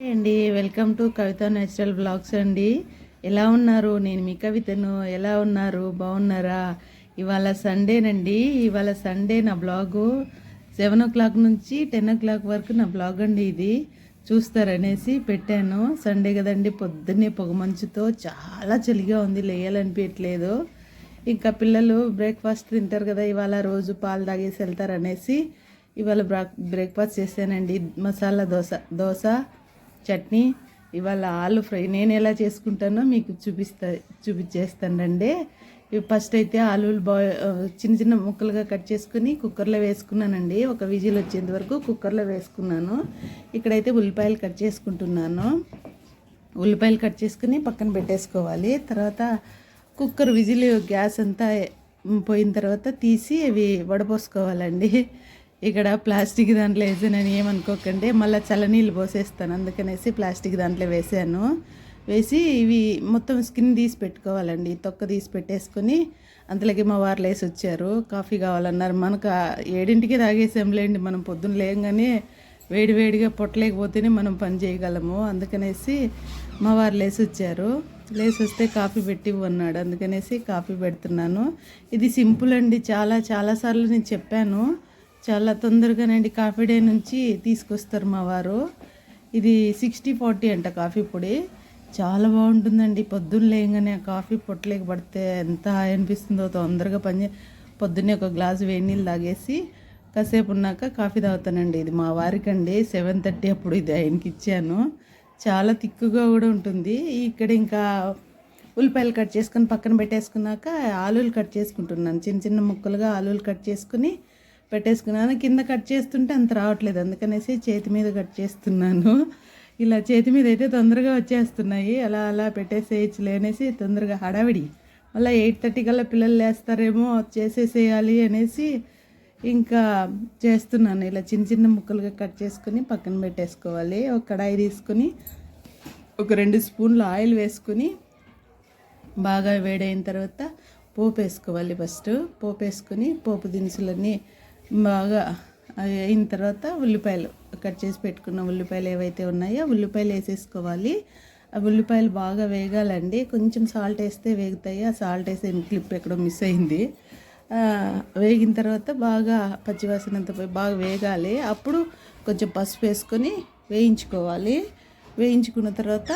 అండి. Welcome to Kavitha natural blogs అండి. ఎలా ఉన్నారు? నేను మీ కవితను ఎలా ఉన్నారు? బాగున్నారా? ఇవాళ సండేనండి. ఇవాళ సండే నా బ్లాగు. సెవెన్ ఓ క్లాక్ నుంచి టెన్ ఓ క్లాక్ వరకు నా బ్లాగ్ అండి ఇది. చూస్తారనేసి పెట్టాను. సండే కదండి పొద్దున్నే పొగమంచుతో చాలా చలిగా ఉంది. లేయాలనిపించట్లేదు ఇంకా పిల్లలు బ్రేక్ఫాస్ట్ తింటారు కదా ఇవాళ రోజు పాలు తాగేసి వెళ్తారనేసి ఇవాళ బ్రా బ్రేక్ఫాస్ట్ చేశానండి. మసాలా దోశ దోశ చట్నీ ఇవాళ ఆలు ఫ్రై. నేను ఎలా చేసుకుంటానో మీకు చూపిస్తా చూపించేస్తానండి. ఫస్ట్ అయితే ఆలులు బాయ్ చిన్న చిన్న ముక్కలుగా కట్ చేసుకుని కుక్కర్లో వేసుకున్నానండి. ఒక విజిల్ వచ్చేంత వరకు కుక్కర్లో వేసుకున్నాను. ఇక్కడైతే ఉల్లిపాయలు కట్ చేసుకుంటున్నాను. ఉల్లిపాయలు కట్ చేసుకుని పక్కన పెట్టేసుకోవాలి. తర్వాత కుక్కర్ విజిల్ గ్యాస్ అంతా పోయిన తర్వాత తీసి అవి వడపోసుకోవాలండి. ఇక్కడ ప్లాస్టిక్ దాంట్లో వేసానని ఏమనుకోకండి మళ్ళీ చల్లనీళ్ళు పోసేస్తాను అందుకనేసి ప్లాస్టిక్ దాంట్లో వేసాను. వేసి ఇవి మొత్తం స్కిన్ తీసి పెట్టుకోవాలండి తొక్క తీసి పెట్టేసుకొని అంతలోకి మా వారు లేసి వచ్చారు. కాఫీ కావాలన్నారు మనకు ఏడింటికి తాగేసాంలేండి మనం పొద్దున్న లేయంగానే వేడివేడిగా పొట్టలేకపోతేనే మనం పని చేయగలము. అందుకనేసి మా వారు లేసి వచ్చారు. లేసి వస్తే కాఫీ పెట్టి అన్నాడు అందుకనేసి కాఫీ పెడుతున్నాను. ఇది సింపుల్ అండి చాలా చాలాసార్లు నేను చెప్పాను. చాలా తొందరగానండి కాఫీ డే నుంచి తీసుకొస్తారు మా వారు. ఇది సిక్స్టీ ఫార్టీ అంట కాఫీ పొడి. చాలా బాగుంటుందండి. పొద్దున్న లేగానే కాఫీ పొట్టలేక పడితే ఎంత హాయి అనిపిస్తుందో తొందరగా పని పొద్దున్నే ఒక గ్లాసు వేడి నీళ్ళు తాగేసి కాసేపు ఉన్నాక కాఫీ తాగుతానండి. ఇది మా వారికండి. సెవెన్ థర్టీ అప్పుడు ఇది ఆయనకి ఇచ్చాను. చాలా తిక్కుగా కూడా ఉంటుంది. ఇక్కడ ఇంకా ఉల్లిపాయలు కట్ చేసుకొని పక్కన పెట్టేసుకున్నాక ఆలులు కట్ చేసుకుంటున్నాను. చిన్న చిన్న ముక్కలుగా ఆలులు కట్ చేసుకుని పెట్టేసుకున్నాను కింద కట్ చేస్తుంటే అంత రావట్లేదు. అందుకనేసి చేతి మీద కట్ చేస్తున్నాను. ఇలా చేతి మీద అయితే తొందరగా వచ్చేస్తున్నాయి. అలా అలా పెట్టేసేయచ్చులే అనేసి తొందరగా హడావిడి. మళ్ళీ ఎయిట్ థర్టీ కల్లా పిల్లలు లేస్తారేమో చేసేసేయాలి అనేసి ఇంకా చేస్తున్నాను. ఇలా చిన్న చిన్న ముక్కలుగా కట్ చేసుకొని పక్కన పెట్టేసుకోవాలి. ఒక కడాయి తీసుకొని ఒక రెండు స్పూన్లు ఆయిల్ వేసుకొని బాగా వేడైన తర్వాత పోపు వేసుకోవాలి ఫస్ట్. పోపు వేసుకొని పోపు దినుసులన్నీ బాగా అయిన తర్వాత ఉల్లిపాయలు కట్ చేసి పెట్టుకున్న ఉల్లిపాయలు ఏవైతే ఉన్నాయో ఉల్లిపాయలు వేసేసుకోవాలి. ఆ ఉల్లిపాయలు బాగా వేగాలండి. కొంచెం సాల్ట్ వేస్తే వేగుతాయి. ఆ సాల్ట్ వేసే క్లిప్ ఎక్కడో మిస్ అయింది. వేగిన తర్వాత బాగా పచ్చివాసనంత పోయి బాగా వేగాలి. అప్పుడు కొంచెం పసుపు వేసుకొని వేయించుకోవాలి. వేయించుకున్న తర్వాత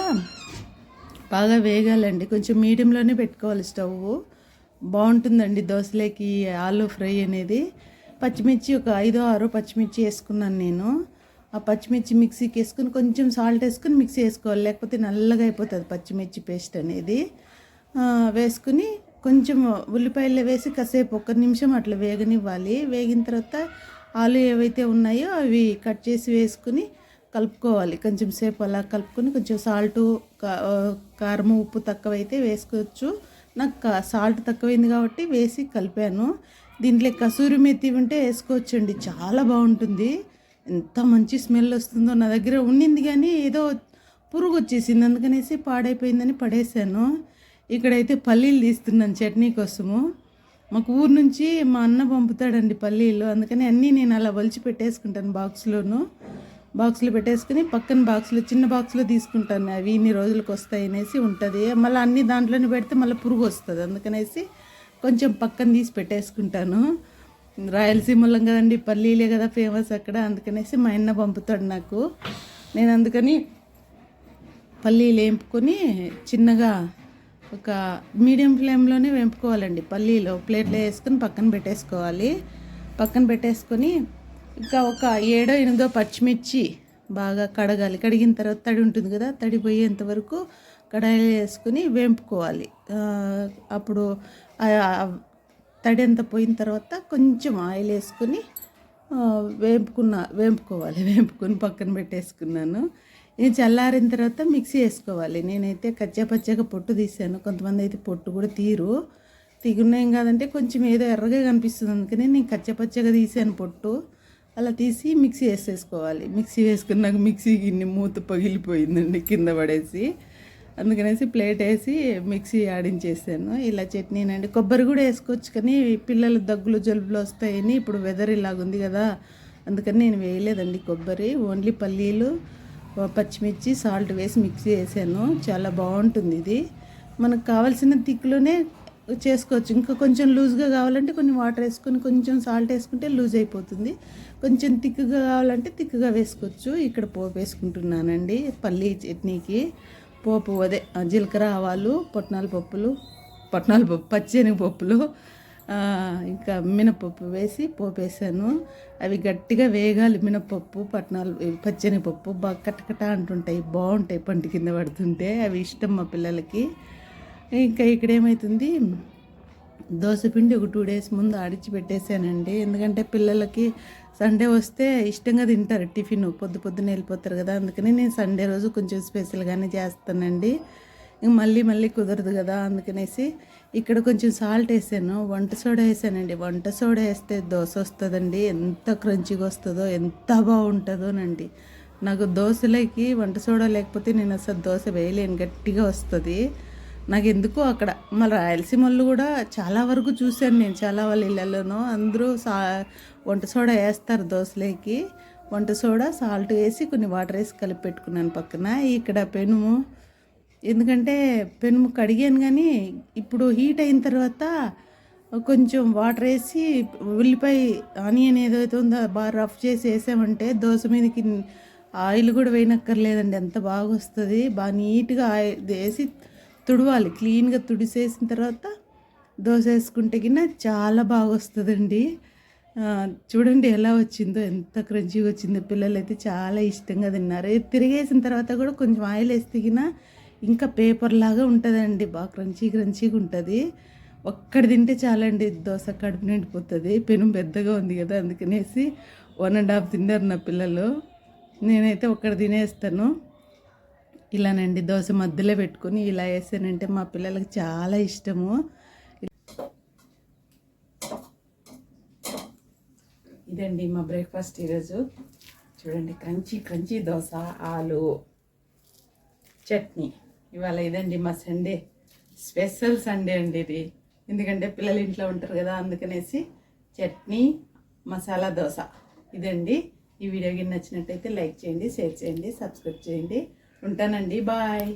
బాగా వేగాలండి. కొంచెం మీడియంలోనే పెట్టుకోవాలి స్టవ్. బాగుంటుందండి దోశలేకి ఆలు ఫ్రై అనేది. పచ్చిమిర్చి ఒక ఐదో ఆరో పచ్చిమిర్చి వేసుకున్నాను నేను. ఆ పచ్చిమిర్చి మిక్సీకి వేసుకుని కొంచెం సాల్ట్ వేసుకుని మిక్సీ వేసుకోవాలి. లేకపోతే నల్లగా అయిపోతుంది పచ్చిమిర్చి పేస్ట్ అనేది. వేసుకుని కొంచెం ఉల్లిపాయలు వేసి కాసేపు ఒక నిమిషం అట్లా వేగనివ్వాలి. వేగిన తర్వాత ఆలు ఏవైతే ఉన్నాయో అవి కట్ చేసి వేసుకుని కలుపుకోవాలి. కొంచెం సేపు అలా కలుపుకొని కొంచెం సాల్టు కారం ఉప్పు తక్కువైతే వేసుకోవచ్చు. నాకు సాల్ట్ తక్కువైంది కాబట్టి వేసి కలిపాను. దీంట్లో కసూరి మెత్తి ఉంటే వేసుకోవచ్చండి. చాలా బాగుంటుంది. ఎంత మంచి స్మెల్ వస్తుందో నా దగ్గర ఉండింది కానీ ఏదో పురుగు వచ్చేసింది. అందుకనేసి పాడైపోయిందని పడేశాను. ఇక్కడైతే పల్లీలు తీస్తున్నాను చట్నీ కోసము. మాకు ఊరు నుంచి మా అన్న పంపుతాడండి పల్లీలు. అందుకని అన్నీ నేను అలా వలిచి పెట్టేసుకుంటాను బాక్స్లోను. బాక్స్లో పెట్టేసుకుని పక్కన బాక్స్లో చిన్న బాక్స్లో తీసుకుంటాను. అవి ఇన్ని రోజులకు వస్తాయి అనేసి ఉంటుంది. మళ్ళీ అన్ని దాంట్లోనే పెడితే మళ్ళీ పురుగు వస్తుంది. అందుకనేసి కొంచెం పక్కన తీసి పెట్టేసుకుంటాను. రాయలసీమలం కదండి పల్లీలే కదా ఫేమస్ అక్కడ అందుకనేసి మా అన్న పంపుతాడు నాకు. నేను అందుకని పల్లీలు వేంపుకొని చిన్నగా ఒక మీడియం ఫ్లేమ్లోనే వేంపుకోవాలండి పల్లీలో. ప్లేట్లో వేసుకొని పక్కన పెట్టేసుకోవాలి. పక్కన పెట్టేసుకొని ఇంకా ఒక ఏడో ఎనిమిదో పచ్చిమిర్చి బాగా కడగాలి. కడిగిన తర్వాత తడి ఉంటుంది కదా తడి పోయేంత వరకు కడాయిలో వేసుకొని వేంపుకోవాలి. అప్పుడు తడి అంతా పోయిన తర్వాత కొంచెం ఆయిల్ వేసుకొని వేపుకున్న వేపుకోవాలి. వేపుకొని పక్కన పెట్టేసుకున్నాను. ఇది చల్లారిన తర్వాత మిక్సీ వేసుకోవాలి. నేనైతే కచ్చా పచ్చగా పొట్టు తీసాను. కొంతమంది అయితే పొట్టు కూడా తీరు తీగున్నాం కాదంటే కొంచెం ఏదో ఎర్రగా కనిపిస్తుంది. అందుకని నేను కచ్చా పచ్చగా తీసాను పొట్టు. అలా తీసి మిక్సీ వేసేసుకోవాలి. మిక్సీ వేసుకున్నాక మిక్సీ గిన్నె మూత పగిలిపోయిందండి కింద పడేసి. అందుకనేసి ప్లేట్ వేసి మిక్సీ ఆడించేసాను. ఇలా చట్నీనండి. కొబ్బరి కూడా వేసుకోవచ్చు కానీ పిల్లలు దగ్గులు జలుబులు వస్తాయని ఇప్పుడు వెదర్ ఇలాగుంది కదా అందుకని నేను వేయలేదండి కొబ్బరి. ఓన్లీ పల్లీలు పచ్చిమిర్చి సాల్ట్ వేసి మిక్సీ వేసాను చాలా బాగుంటుంది ఇది. మనకు కావాల్సిన తిక్కులోనే చేసుకోవచ్చు. ఇంకా కొంచెం లూజ్గా కావాలంటే కొన్ని వాటర్ వేసుకొని కొంచెం సాల్ట్ వేసుకుంటే లూజ్ అయిపోతుంది. కొంచెం తిక్కుగా కావాలంటే తిక్కుగా వేసుకోవచ్చు. ఇక్కడ పోపు వేసుకుంటున్నానండి పల్లీ చట్నీకి. పోపు అదే జీలకర్ర ఆవాలు పొట్నాల పప్పులు పొట్నాల పప్పు పచ్చెనగ పప్పులు ఇంకా మినపప్పు వేసి పోపు వేసాను అవి గట్టిగా వేగాలి మినపప్పు పట్నాలు పచ్చెనగపప్పు బాగా కటకట అంటుంటాయి బాగుంటాయి పంట కింద పడుతుంటే అవి ఇష్టం మా పిల్లలకి. ఇంకా ఇక్కడ ఏమవుతుంది దోశపిండి ఒక టూ డేస్ ముందు ఆడిచి పెట్టేశానండి. ఎందుకంటే పిల్లలకి సండే వస్తే ఇష్టంగా తింటారు. టిఫిన్ పొద్దు పొద్దున వెళ్ళిపోతారు కదా. అందుకని నేను సండే రోజు కొంచెం స్పెషల్గానే చేస్తానండి. ఇంక మళ్ళీ మళ్ళీ కుదరదు కదా అందుకనేసి ఇక్కడ కొంచెం సాల్ట్ వేసాను. వంట సోడా వేసానండి. వంట సోడా వేస్తే దోశ వస్తుందండి. ఎంత క్రంచిగా వస్తుందో ఎంత బాగుంటుందోనండి. నాకు దోశలకి వంట సోడా లేకపోతే నేను అసలు దోశ వేయలేను. గట్టిగా వస్తుంది. నాకు ఎందుకో అక్కడ మళ్ళీ రాయలసీమలు కూడా చాలా వరకు చూశాను నేను చాలా వాళ్ళ ఇళ్ళల్లోనూ. అందరూ సా వంట సోడా వేస్తారు దోశలేకి. వంట సోడా సాల్ట్ వేసి కొన్ని వాటర్ వేసి కలిపి పెట్టుకున్నాను పక్కన. ఇక్కడ పెనుము ఎందుకంటే పెనుము కడిగాను కానీ ఇప్పుడు హీట్ అయిన తర్వాత కొంచెం వాటర్ వేసి ఉల్లిపాయ ఆనియన్ ఏదైతే ఉందో బాగా రఫ్ చేసి వేసామంటే దోశ మీదకి ఆయిల్ కూడా వేయనక్కర్లేదండి. ఎంత బాగా వస్తుంది. బాగా నీట్గా ఆయిల్ వేసి తుడవాలి. క్లీన్గా తుడిసేసిన తర్వాత దోశ వేసుకుంటే గిన్న చాలా బాగా వస్తుందండి చూడండి ఎలా వచ్చిందో ఎంత క్రంచీగా వచ్చిందో. పిల్లలు అయితే చాలా ఇష్టంగా తిన్నారు. తిరిగేసిన తర్వాత కూడా కొంచెం ఆయిల్ వేస్తే ఇంకా పేపర్ లాగా ఉంటుందండి. బాగా క్రంచీ క్రంచీగా ఉంటుంది. ఒక్కడ తింటే చాలండి దోశ కడుపు నిండిపోతుంది. పెను పెద్దగా ఉంది కదా అందుకనేసి వన్ అండ్ హాఫ్ తిన్నారు నా పిల్లలు. నేనైతే ఒక్కడ తినేస్తాను. ఇలానండి దోశ మధ్యలో పెట్టుకుని ఇలా వేసానంటే మా పిల్లలకి చాలా ఇష్టము. ఇదండి మా బ్రేక్ఫాస్ట్ ఈరోజు. చూడండి క్రంచీ క్రంచీ దోశ ఆలు చట్నీ. ఇవాళ ఇదండి మా సండే. స్పెషల్ సండే అండి ఇది. ఎందుకంటే పిల్లలు ఇంట్లో ఉంటారు కదా అందుకనేసి చట్నీ మసాలా దోశ. ఇదండి. ఈ వీడియో నచ్చినట్టయితే లైక్ చేయండి షేర్ చేయండి సబ్స్క్రైబ్ చేయండి. ఉంటానండి. బాయ్.